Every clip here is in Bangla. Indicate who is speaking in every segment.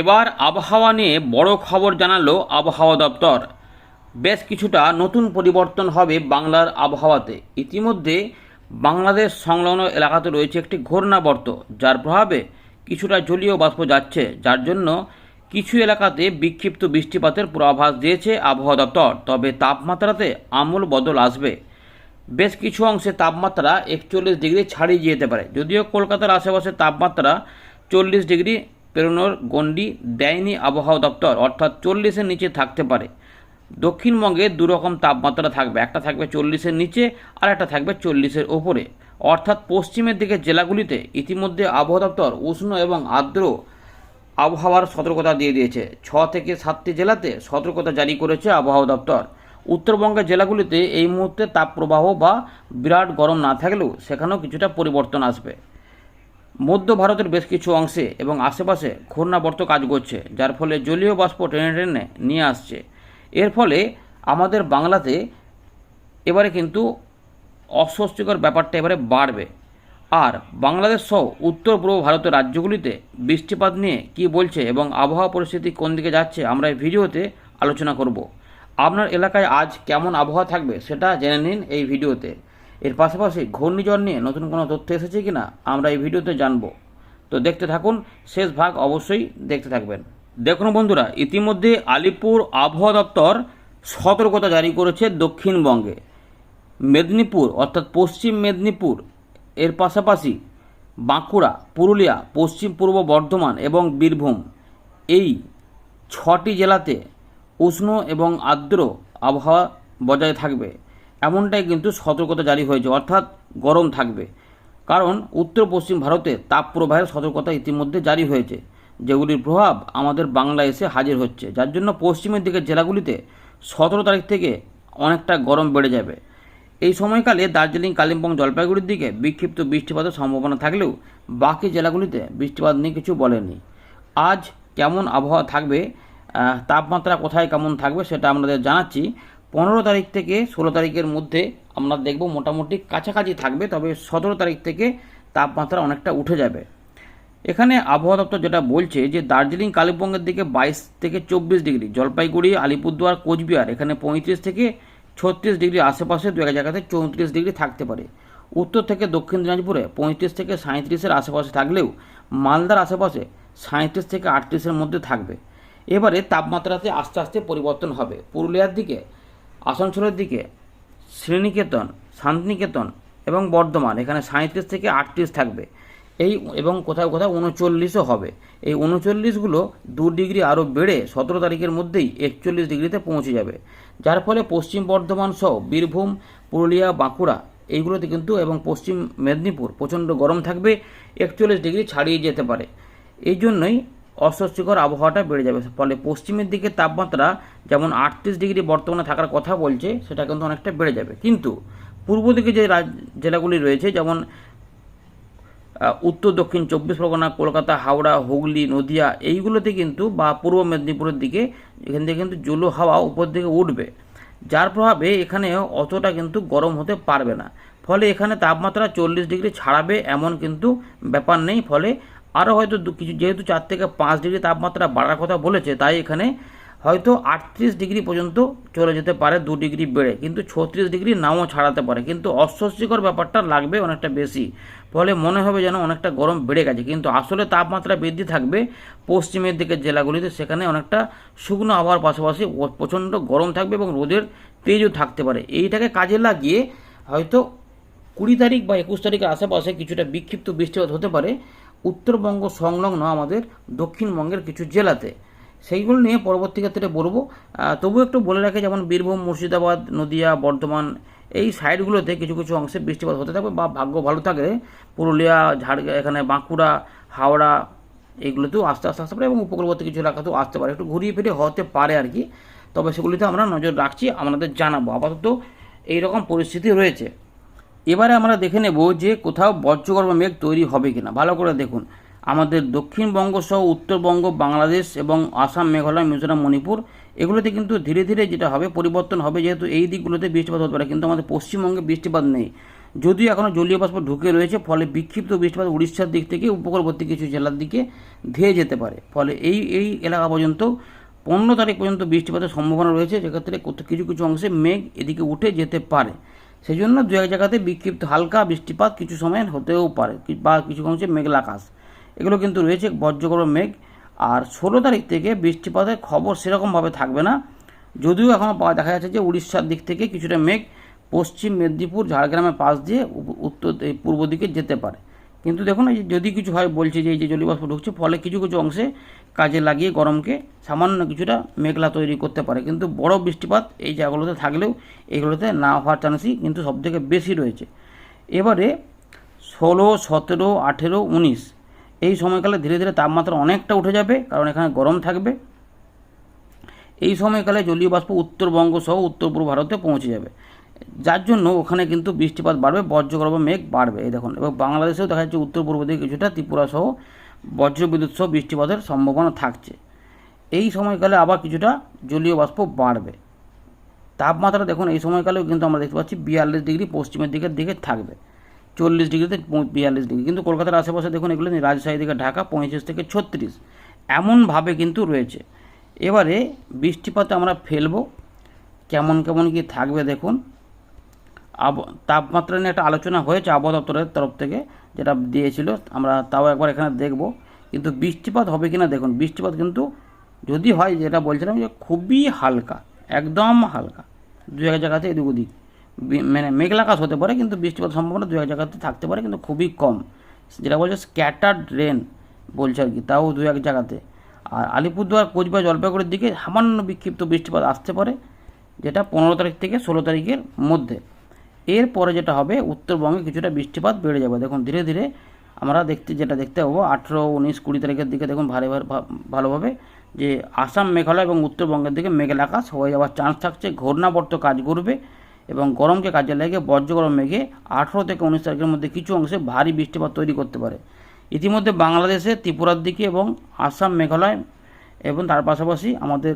Speaker 1: এবার আবহাওয়া নিয়ে বড় খবর জানালো আবহাওয়া দপ্তর। বেশ কিছুটা নতুন পরিবর্তন হবে বাংলার আবহাওয়াতে। ইতিমধ্যে বাংলাদেশ সংলগ্ন এলাকাতে রয়েছে একটি ঘূর্ণাবর্ত, যার প্রভাবে কিছুটা জলীয় বাষ্প যাচ্ছে, যার জন্য কিছু এলাকাতে বিক্ষিপ্ত বৃষ্টিপাতের পূর্বাভাস দিয়েছে আবহাওয়া দপ্তর। তবে তাপমাত্রাতে আমূল বদল আসবে। বেশ কিছু অংশে তাপমাত্রা একচল্লিশ ডিগ্রি ছাড়িয়ে যেতে পারে। যদিও কলকাতার আশেপাশে তাপমাত্রা চল্লিশ ডিগ্রি পেরোনোর গণ্ডি দেয়নি আবহাওয়া দপ্তর, অর্থাৎ চল্লিশের নিচে থাকতে পারে। দক্ষিণবঙ্গে দুরকম তাপমাত্রা থাকবে, একটা থাকবে চল্লিশের নিচে, আর একটা থাকবে চল্লিশের ওপরে। অর্থাৎ পশ্চিমের দিকে জেলাগুলিতে ইতিমধ্যে আবহাওয়া দপ্তর উষ্ণ এবং আর্দ্র আবহাওয়ার সতর্কতা দিয়ে দিয়েছে। ছ থেকে সাতটি জেলাতে সতর্কতা জারি করেছে আবহাওয়া দপ্তর। উত্তরবঙ্গের জেলাগুলিতে এই মুহূর্তে তাপপ্রবাহ বা বিরাট গরম না থাকলেও সেখানেও কিছুটা পরিবর্তন আসবে। মধ্য ভারতের বেশ কিছু অংশে এবং আশেপাশে ঘূর্ণাবর্ত কাজ করছে, যার ফলে জলীয় বাষ্প টেনে টেনে নিয়ে আসছে। এর ফলে আমাদের বাংলাতে এবারে কিন্তু অস্বস্তিকর ব্যাপারটা এবারে বাড়বে। আর বাংলাদেশ সহ উত্তর পূর্ব ভারতের রাজ্যগুলিতে বৃষ্টিপাত নিয়ে কি বলছে এবং আবহাওয়া পরিস্থিতি কোন দিকে যাচ্ছে, আমরা এই ভিডিওতে আলোচনা করব। আপনার এলাকায় আজ কেমন আবহাওয়া থাকবে সেটা জেনে নিন এই ভিডিওতে। এর পাশাপাশি ঘূর্ণিঝড় নিয়ে নতুন কোনো তথ্য এসেছে কিনা, আমরা এই ভিডিওতে জানব। তো দেখতে থাকুন, শেষ ভাগ অবশ্যই দেখতে থাকবেন। দেখুন বন্ধুরা, ইতিমধ্যে আলিপুর আবহাওয়া দপ্তর সতর্কতা জারি করেছে দক্ষিণবঙ্গে। মেদিনীপুর, অর্থাৎ পশ্চিম মেদিনীপুর, এর পাশাপাশি বাঁকুড়া, পুরুলিয়া, পশ্চিম পূর্ব বর্ধমান এবং বীরভূম, এই ছটি জেলাতে উষ্ণ এবং আর্দ্র আবহাওয়া বজায় থাকবে। এমনটাই কিন্তু সতর্কতা জারি হয়েছে, অর্থাৎ গরম থাকবে। কারণ উত্তর পশ্চিম ভারতে তাপ প্রবাহের সতর্কতা ইতিমধ্যে জারি হয়েছে, যেগুলির প্রভাব আমাদের বাংলা এসে হাজির হচ্ছে। যার জন্য পশ্চিমের দিকের জেলাগুলিতে সতেরো তারিখ থেকে অনেকটা গরম বেড়ে যাবে। এই সময়কালে দার্জিলিং, কালিম্পং, জলপাইগুড়ির দিকে বিক্ষিপ্ত বৃষ্টিপাতের সম্ভাবনা থাকলেও বাকি জেলাগুলিতে বৃষ্টিপাত নিয়ে কিছু বলেনি। আজ কেমন আবহাওয়া থাকবে তাপমাত্রা কোথায় কেমন থাকবে সেটা আপনাদের জানাচ্ছি। পনেরো তারিখ থেকে ষোলো তারিখের মধ্যে আমরা দেখব মোটামুটি কাছাকাছি থাকবে, তবে সতেরো তারিখ থেকে তাপমাত্রা অনেকটা উঠে যাবে। এখানে আবহাওয়া দপ্তর যেটা বলছে যে দার্জিলিং কালিম্পংয়ের দিকে বাইশ থেকে চব্বিশ ডিগ্রি, জলপাইগুড়ি, আলিপুরদুয়ার, কোচবিহার, এখানে পঁয়ত্রিশ থেকে ছত্রিশ ডিগ্রি আশেপাশে দু এক জায়গাতে চৌত্রিশ ডিগ্রি থাকতে পারে। উত্তর থেকে দক্ষিণ দিনাজপুরে পঁয়ত্রিশ থেকে সাঁত্রিশের আশেপাশে থাকলেও মালদার আশেপাশে সাঁত্রিশ থেকে আটত্রিশের মধ্যে থাকবে। এবারে তাপমাত্রাতে আস্তে আস্তে পরিবর্তন হবে। পুরুলিয়ার দিকে আসানসোলের দিকে শ্রীনিকেতন শান্তিনিকেতন এবং বর্ধমান, এখানে সাঁত্রিশ থেকে আটত্রিশ থাকবে। এই এবং কোথাও কোথাও উনচল্লিশও হবে। এই উনচল্লিশগুলো দু ডিগ্রি আরও বেড়ে সতেরো তারিখের মধ্যেই একচল্লিশ ডিগ্রিতে পৌঁছে যাবে। যার ফলে পশ্চিম বর্ধমান সহ বীরভূম, পুরুলিয়া, বাঁকুড়া এইগুলোতে কিন্তু এবং পশ্চিম মেদিনীপুর প্রচণ্ড গরম থাকবে, একচল্লিশ ডিগ্রি ছাড়িয়ে যেতে পারে। এই জন্যই অস্বস্তিকর আবহাওয়াটা বেড়ে যাবে। ফলে পশ্চিমের দিকে তাপমাত্রা যেমন আটত্রিশ ডিগ্রি বর্তমানে থাকার কথা বলছে, সেটা কিন্তু অনেকটা বেড়ে যাবে। কিন্তু পূর্ব দিকে যে জেলাগুলি রয়েছে, যেমন উত্তর, দক্ষিণ চব্বিশ পরগনা, কলকাতা, হাওড়া, হুগলি, নদিয়া, এইগুলোতে কিন্তু বা পূর্ব মেদিনীপুরের দিকে এখান থেকে কিন্তু জলো হাওয়া উপর দিকে উঠবে। যার প্রভাবে এখানে অতটা কিন্তু গরম হতে পারবে না। ফলে এখানে তাপমাত্রা চল্লিশ ডিগ্রি ছাড়াবে এমন কিন্তু ব্যাপার নেই। ফলে আরও হয়তো কিছু যেহেতু চার থেকে পাঁচ ডিগ্রি তাপমাত্রা বাড়ার কথা বলেছে, তাই এখানে হয়তো আটত্রিশ ডিগ্রি পর্যন্ত চলে যেতে পারে, দু ডিগ্রি বেড়ে। কিন্তু ছত্রিশ ডিগ্রি নাও ছাড়াতে পারে। কিন্তু অস্বস্তিকর ব্যাপারটা লাগবে অনেকটা বেশি। ফলে মনে হবে যেন অনেকটা গরম বেড়ে গেছে। কিন্তু আসলে তাপমাত্রা বৃদ্ধি থাকবে পশ্চিমের দিকের জেলাগুলিতে। সেখানে অনেকটা শুকনো আবহাওয়ার পাশাপাশি প্রচণ্ড গরম থাকবে এবং রোদের তেজও থাকতে পারে। এইটাকে কাজে লাগিয়ে হয়তো কুড়ি তারিখ বা একুশ তারিখের আশেপাশে কিছুটা বিক্ষিপ্ত বৃষ্টিপাত হতে পারে। উত্তরবঙ্গ সংলগ্ন আমাদের দক্ষিণবঙ্গের কিছু জেলাতে। সেইগুলো নিয়ে পরবর্তী ক্ষেত্রে বলব। তবুও একটু বলে রাখে, যেমন বীরভূম, মুর্শিদাবাদ, নদিয়া, বর্ধমান, এই সাইডগুলোতে কিছু কিছু অংশে বৃষ্টিপাত হতে থাকবে বা ভাগ্য ভালো থাকলে পুরুলিয়া ঝাড়গ্রাম এখানে বাঁকুড়া, হাওড়া এইগুলোতেও আস্তে আস্তে আসতে পারে এবং উপকূলবর্তী কিছু এলাকাতেও আসতে পারে। একটু ঘুরিয়ে ফিরে হতে পারে আর কি। তবে সেগুলিতে আমরা নজর রাখছি আপনাদের জানাব। আপাতত এইরকম পরিস্থিতি রয়েছে। এবারে আমরা দেখে নেব যে কোথাও বজ্রগর্ভ মেঘ তৈরি হবে কিনা। ভালো করে দেখুন। আমাদের দক্ষিণবঙ্গ সহ উত্তরবঙ্গ, বাংলাদেশ এবং আসাম, মেঘালয়, মিজোরাম, মণিপুর, এগুলোতে কিন্তু ধীরে ধীরে যেটা হবে, পরিবর্তন হবে। যেহেতু এই দিকগুলোতে বৃষ্টিপাত হতে পারে, কিন্তু আমাদের পশ্চিমবঙ্গে বৃষ্টিপাত নেই। যদিও এখনও জলীয় বাষ্প ঢুকে রয়েছে, ফলে বিক্ষিপ্ত বৃষ্টিপাত উড়িষ্যার দিক থেকে উপকূলবর্তী কিছু জেলার দিকে ধেয়ে যেতে পারে। ফলে এই এই এলাকা পর্যন্ত পনেরো তারিখ পর্যন্ত বৃষ্টিপাতের সম্ভাবনা রয়েছে। সেক্ষেত্রে কিছু কিছু অংশে মেঘ এদিকে উঠে যেতে পারে। সেই জন্য দু এক জায়গাতে বিক্ষিপ্ত হালকা বৃষ্টিপাত কিছু সময় হতেও পারে বা কিছু অংশে মেঘলা আকাশ। এগুলো কিন্তু রয়েছে বজ্রগড় মেঘ। আর ষোলো তারিখ থেকে বৃষ্টিপাতের খবর সেরকমভাবে থাকবে না। যদিও এখনও পাওয়া দেখা যাচ্ছে যে উড়িষ্যার দিক থেকে কিছুটা মেঘ পশ্চিম মেদিনীপুর, ঝাড়গ্রামের পাশ দিয়ে উত্তর পূর্ব দিকে যেতে পারে। কিন্তু দেখুন, এই যদি কিছু হয় বলছে যে এই যে জলীয়বাষ্প ঢুকছে, ফলে কিছু কিছু অংশে কাজে লাগিয়ে গরমকে সামান্য কিছুটা মেঘলা তৈরি করতে পারে। কিন্তু বড় বৃষ্টিপাত এই জায়গাগুলোতে থাকলেও এগুলোতে না হওয়ার চান্সই কিন্তু সবথেকে বেশি রয়েছে। এবারে ষোলো, সতেরো, আঠেরো, উনিশ, এই সময়কালে ধীরে ধীরে তাপমাত্রা অনেকটা উঠে যাবে, কারণ এখানে গরম থাকবে। এই সময়কালে জলীয় বাষ্প উত্তরবঙ্গ সহ উত্তর পূর্ব ভারতে পৌঁছে যাবে। যার জন্য ওখানে কিন্তু বৃষ্টিপাত বাড়বে, বজ্রগর্ভ মেঘ বাড়বে। এই দেখুন, এবং বাংলাদেশেও দেখা যাচ্ছে উত্তর পূর্ব দিকে কিছুটা, ত্রিপুরা সহ বজ্রবিদ্যুৎ সহ বৃষ্টিপাতের সম্ভাবনা থাকছে। এই সময়কালে আবার কিছুটা জলীয় বাষ্প বাড়বে। তাপমাত্রা দেখুন, এই সময়কালেও কিন্তু আমরা দেখতে পাচ্ছি বিয়াল্লিশ ডিগ্রি, পশ্চিমের দিকের দিকে থাকবে। চল্লিশ ডিগ্রিতে বিয়াল্লিশ ডিগ্রি। কিন্তু কলকাতার আশেপাশে দেখুন, এগুলো। রাজশাহী থেকে ঢাকা, পঁয়ত্রিশ থেকে ছত্রিশ। এমনভাবে কিন্তু রয়েছে। এবারে বৃষ্টিপাতে আমরা ফেলব। কেমন কেমন কি থাকবে দেখুন। আব তাপমাত্রা নিয়ে একটা আলোচনা হয়েছে আবহাওয়া দপ্তরের তরফ থেকে, যেটা দিয়েছিল। আমরা তাও একবার এখানে দেখব। কিন্তু বৃষ্টিপাত হবে কিনা দেখুন। বৃষ্টিপাত কিন্তু যদি হয়, যেটা বলছিলাম যে খুবই হালকা, একদম হালকা। দু এক জায়গাতে এদিক ওদিক। মানে মেঘলাকাশ হতে পারে, কিন্তু বৃষ্টিপাত সম্ভাবনা দু এক জায়গাতে থাকতে পারে, কিন্তু খুবই কম। যেটা বলছে স্ক্যাটার্ড রেন বলছে আর কি, তাও দু এক জায়গাতে। আর আলিপুরদুয়ার, কোচবিহার, জলপাইগুড়ির দিকে সামান্য বিক্ষিপ্ত বৃষ্টিপাত আসতে পারে, যেটা পনেরো তারিখ থেকে ষোলো তারিখের মধ্যে। এরপরে যেটা হবে, উত্তরবঙ্গে কিছুটা বৃষ্টিপাত বেড়ে যাবে। দেখুন, ধীরে ধীরে আমরা দেখতে, যেটা দেখতে পাবো, আঠেরো, উনিশ, কুড়ি তারিখের দিকে দেখুন ভালো ভালোভাবে যে আসাম, মেঘালয় এবং উত্তরবঙ্গের দিকে মেঘের আকাশ হয়ে যাওয়ার চান্স থাকছে। ঘূর্ণাবর্ত কাজ করবে এবং গরমকে কাজে লাগিয়ে বজ্রগরম মেঘে আঠেরো থেকে উনিশ তারিখের মধ্যে কিছু অংশে ভারী বৃষ্টিপাত তৈরি করতে পারে। ইতিমধ্যে বাংলাদেশে, ত্রিপুরার দিকে এবং আসাম, মেঘালয় এবং তার পাশাপাশি আমাদের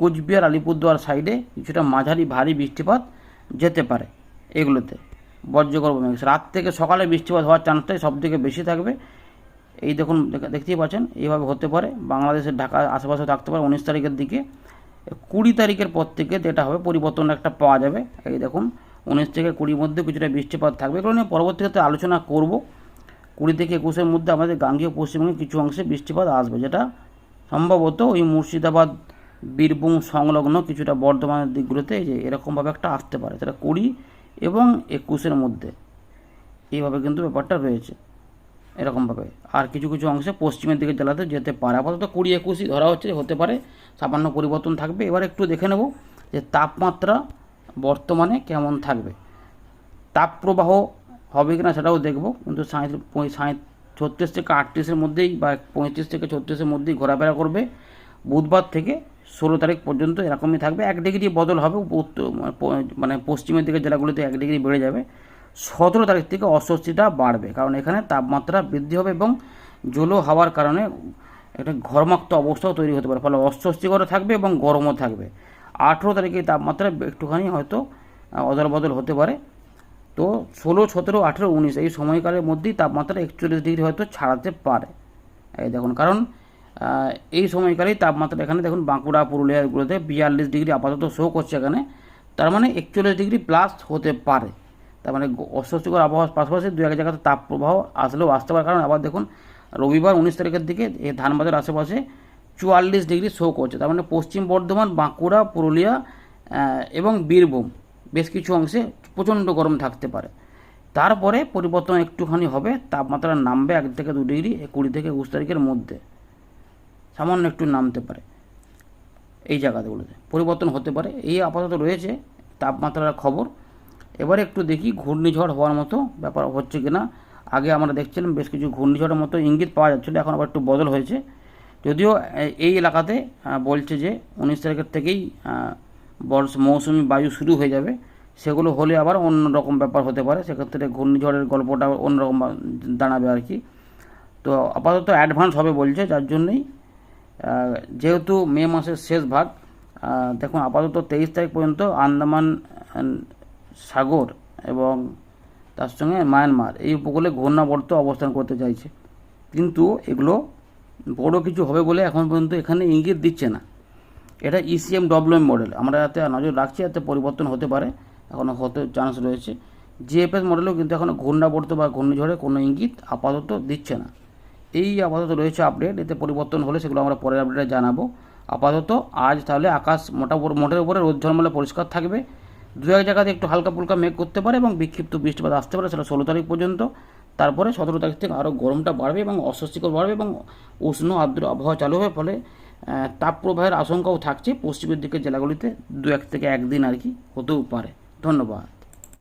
Speaker 1: কোচবিহার, আলিপুরদুয়ার সাইডে কিছুটা মাঝারি ভারী বৃষ্টিপাত যেতে পারে। এগুলোতে। বজ্রগর্ভ মেঘ। রাত থেকে সকালে বৃষ্টিপাত হওয়ার চান্সটাই সব থেকে বেশি থাকবে। এই দেখুন দেখতেই পাচ্ছেন, এইভাবে হতে পারে। বাংলাদেশের ঢাকা আশেপাশে থাকতে পারে। উনিশ তারিখের দিকে, কুড়ি তারিখের পর থেকে যেটা হবে, পরিবর্তন একটা পাওয়া যাবে। এই দেখুন, উনিশ থেকে কুড়ির মধ্যে কিছুটা বৃষ্টিপাত থাকবে। এগুলো নিয়ে পরবর্তী ক্ষেত্রে আলোচনা করব। কুড়ি থেকে একুশের মধ্যে আমাদের গাঙ্গীয় পশ্চিমবঙ্গে কিছু অংশে বৃষ্টিপাত আসবে। যেটা সম্ভবত ওই মুর্শিদাবাদ, বীরভূম সংলগ্ন কিছুটা বর্ধমানের দিকগুলোতে এই যে এরকমভাবে একটা আসতে পারে। সেটা কুড়ি এবং একুশের মধ্যে। এইভাবে কিন্তু ব্যাপারটা রয়েছে এরকমভাবে। আর কিছু কিছু অংশে পশ্চিমের দিকে জেলাতে যেতে পারে। আপাতত কুড়ি একুশই ধরা হচ্ছে, হতে পারে সামান্য পরিবর্তন থাকবে। এবার একটু দেখে নেব যে তাপমাত্রা বর্তমানে কেমন থাকবে। তাপপ্রবাহ হবে কিনা সেটাও দেখব। কিন্তু ছত্রিশ থেকে আটত্রিশের মধ্যেই বা পঁয়ত্রিশ থেকে ছত্রিশের মধ্যেই ঘোরাফেরা করবে। বুধবার থেকে ষোলো তারিখ পর্যন্ত এরকমই থাকবে। এক ডিগ্রি বদল হবে উত্তর মানে পশ্চিমের দিকে জেলাগুলিতে এক ডিগ্রি বেড়ে যাবে। সতেরো তারিখ থেকে অস্বস্তিটা বাড়বে, কারণ এখানে তাপমাত্রা বৃদ্ধি হবে এবং জলো হওয়ার কারণে একটা ঘর্মাক্ত অবস্থাও তৈরি হতে পারে, ফলে অস্বস্তিকর থাকবে এবং গরমও থাকবে। আঠেরো তারিখে তাপমাত্রা একটুখানি হয়তো অদল বদল হতে পারে। তো ষোলো, সতেরো, আঠেরো, উনিশ এই সময়কালের মধ্যেই তাপমাত্রা একচল্লিশ ডিগ্রি হয়তো ছাড়াতে পারে। এই দেখুন, কারণ এই সময়কালেই তাপমাত্রা এখানে দেখুন বাঁকুড়া, পুরুলিয়া এগুলোতে বিয়াল্লিশ ডিগ্রি আপাতত শো করছে এখানে। তার মানে একচল্লিশ ডিগ্রি প্লাস হতে পারে। তার মানে অস্বস্তিকর আবহাওয়ার পাশাপাশি দু এক জায়গাতে তাপ প্রবাহ আসলেও আসতে পারে। কারণ আবার দেখুন রবিবার উনিশ তারিখের দিকে এই ধানবাদের আশেপাশে চুয়াল্লিশ ডিগ্রি শো করছে। তার মানে পশ্চিম বর্ধমান, বাঁকুড়া, পুরুলিয়া এবং বীরভূম বেশ কিছু অংশে প্রচণ্ড গরম থাকতে পারে। তারপরে পরিবর্তন একটুখানি হবে। তাপমাত্রা নামবে এক থেকে দু ডিগ্রি কুড়ি থেকে একুশ তারিখের মধ্যে। সামান্য একটু নামতে পারে। এই জায়গাগুলোতে পরিবর্তন হতে পারে। এই আপাতত রয়েছে, তাপমাত্রার খবর। এবারে একটু দেখি ঘূর্ণিঝড় হওয়ার মতো ব্যাপার হচ্ছে কি না আগে আমরা দেখছিলাম বেশ কিছু ঘূর্ণিঝড়ের মতো ইঙ্গিত পাওয়া যাচ্ছিল, এখন আবার একটু বদল হয়েছে। যদিও এই এলাকাতে বলছে যে উনিশ তারিখের থেকেই বর্ষ, মৌসুমি বায়ু শুরু হয়ে যাবে। সেগুলো হলে আবার অন্য রকম ব্যাপার হতে পারে। সেক্ষেত্রে ঘূর্ণিঝড়ের গল্পটা অন্যরকম দাঁড়াবে আর কি। তো আপাতত অ্যাডভান্স হবে বলছে, যার জন্যই যেহেতু মে মাসের শেষ ভাগ দেখুন, আপাতত তেইশ তারিখ পর্যন্ত আন্দামান সাগর এবং তার সঙ্গে মায়ানমার এই উপকূলে ঘূর্ণাবর্ত অবস্থান করতে চাইছে। কিন্তু এগুলো বড় কিছু হবে বলে এখন পর্যন্ত এখানে ইঙ্গিত দিচ্ছে না। এটা ইসিএম ডব্লিউএম মডেল আমরা এতে নজর রাখছি, এতে পরিবর্তন হতে পারে এখনও হতে চান্স রয়েছে। জিএফএস মডেলও কিন্তু এখনও ঘূর্ণাবর্ত বা ঘূর্ণিঝড়ে কোনো ইঙ্গিত আপাতত দিচ্ছে না। এই আপাতত রয়েছে আপডেট এতে পরিবর্তন হলে সেগুলো আমরা পরের আপডেটে জানাব। আপাতত আজ তাহলে আকাশ মোটা মোটের উপরে রোদ ঝলমলে পরিষ্কার থাকবে। দু এক জায়গাতে একটু হালকা ফুলকা মেঘ করতে পারে এবং বিক্ষিপ্ত বৃষ্টিপাত আসতে পারে, সেটা ষোলো তারিখ পর্যন্ত। তারপরে সতেরো তারিখ থেকে আরও গরমটা বাড়বে এবং অস্বস্তিকর বাড়বে এবং উষ্ণ আর্দ্র আবহাওয়া চালু হবে। ফলে তাপপ্রবাহের আশঙ্কাও থাকছে পশ্চিমের দিকের জেলাগুলিতে। দু এক থেকে একদিন আর কি হতেও পারে। ধন্যবাদ।